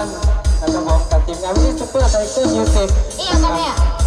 นะครับผมกับทีมงานวิทยุซูเปอร์ไทเกอร์มิวสิก อีหยังกันเนี่ย